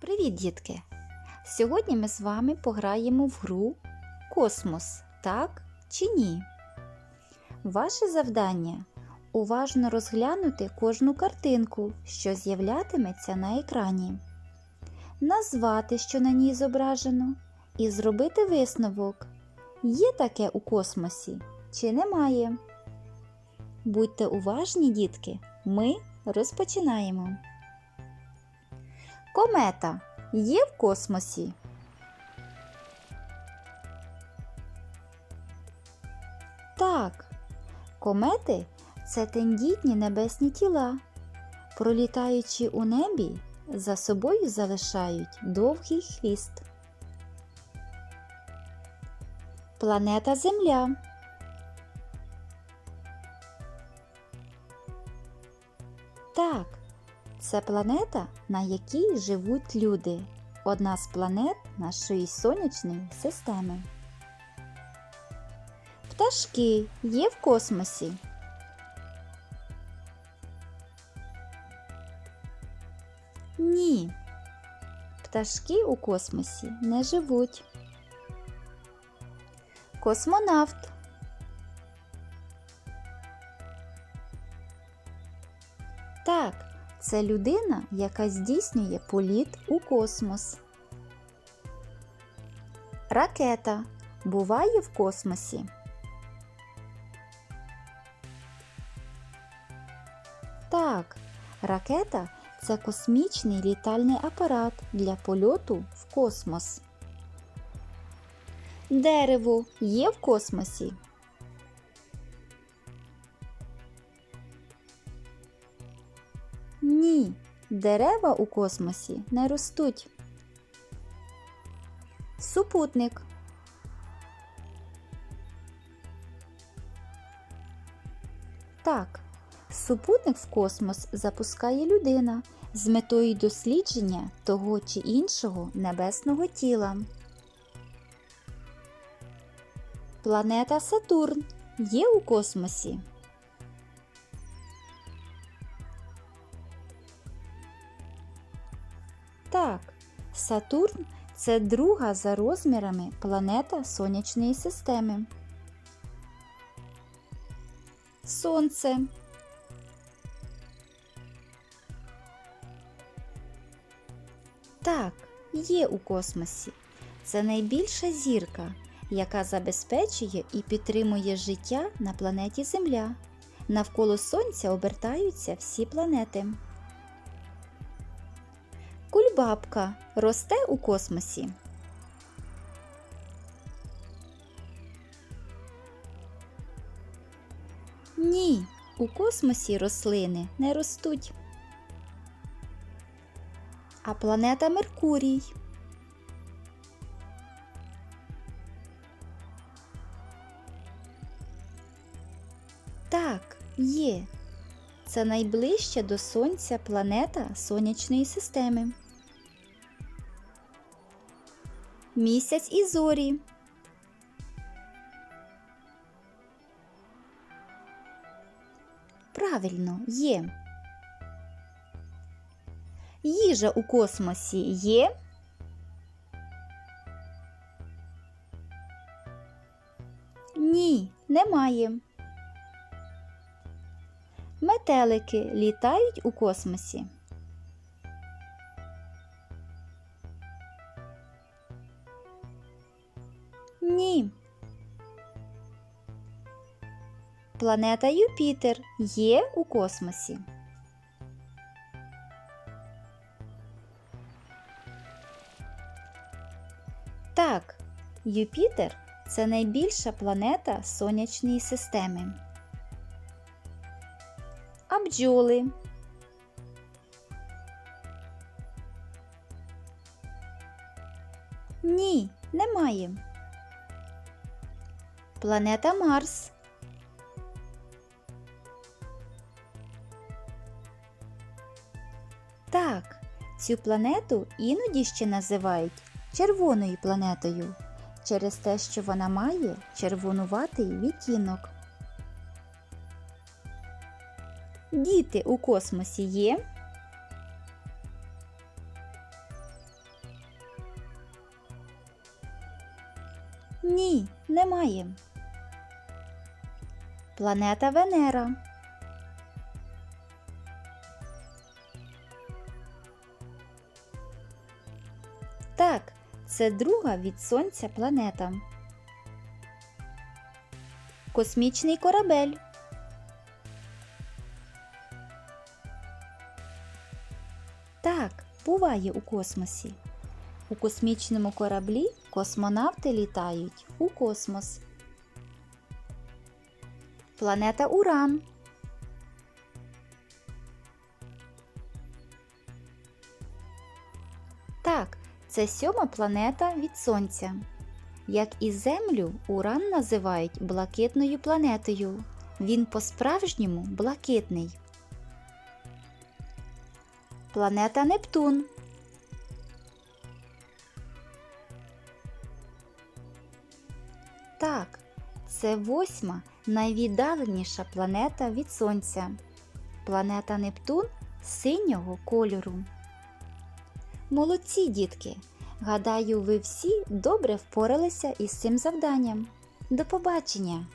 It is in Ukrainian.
Привіт, дітки! Сьогодні ми з вами пограємо в гру Космос, так чи ні? Ваше завдання уважно розглянути кожну картинку, що з'являтиметься на екрані, назвати, що на ній зображено, і зробити висновок, є таке у космосі чи немає. Будьте уважні, дітки, ми розпочинаємо. Комета є в космосі? Так, комети це тендітні небесні тіла. Пролітаючи у небі, за собою залишають довгий хвіст. Планета Земля. Так, це планета, на якій живуть люди. Одна з планет нашої сонячної системи. Пташки є в космосі. Ні. Пташки у космосі не живуть. Космонавт. Так, це людина, яка здійснює політ у космос. Ракета буває в космосі. Так, ракета це космічний літальний апарат для польоту в космос. Дерево є в космосі. Ні, дерева у космосі не ростуть. Супутник. Так, супутник в космос запускає людина з метою дослідження того чи іншого небесного тіла. Планета Сатурн є у космосі. Так, Сатурн це друга за розмірами планета Сонячної системи. Сонце. Так, є у космосі. Це найбільша зірка, яка забезпечує і підтримує життя на планеті Земля. Навколо Сонця обертаються всі планети. Кульбабка росте у космосі. Ні, у космосі рослини не ростуть. А планета Меркурій. Так, є. Це найближча до Сонця планета Сонячної системи. Місяць і зорі. Правильно, є. Їжа у космосі є. Ні, немає. Метелики літають у космосі. Ні. Планета Юпітер є у космосі. Так, Юпітер це найбільша планета Сонячної системи. Бджоли. Ні, немає. Планета Марс. Так, цю планету іноді ще називають червоною планетою через те, що вона має червонуватий відтінок. Діти у космосі є. Ні, немає. Планета Венера. Так, це друга від сонця планета. Космічний корабель. Так, буває у космосі. У космічному кораблі космонавти літають у космос. Планета Уран. Так, це сьома планета від Сонця. Як і Землю, Уран називають блакитною планетою. Він по-справжньому блакитний. Планета Нептун. Так, це восьма найвіддаленіша планета від Сонця. Планета Нептун синього кольору. Молодці, дітки! Гадаю, ви всі добре впоралися із цим завданням. До побачення!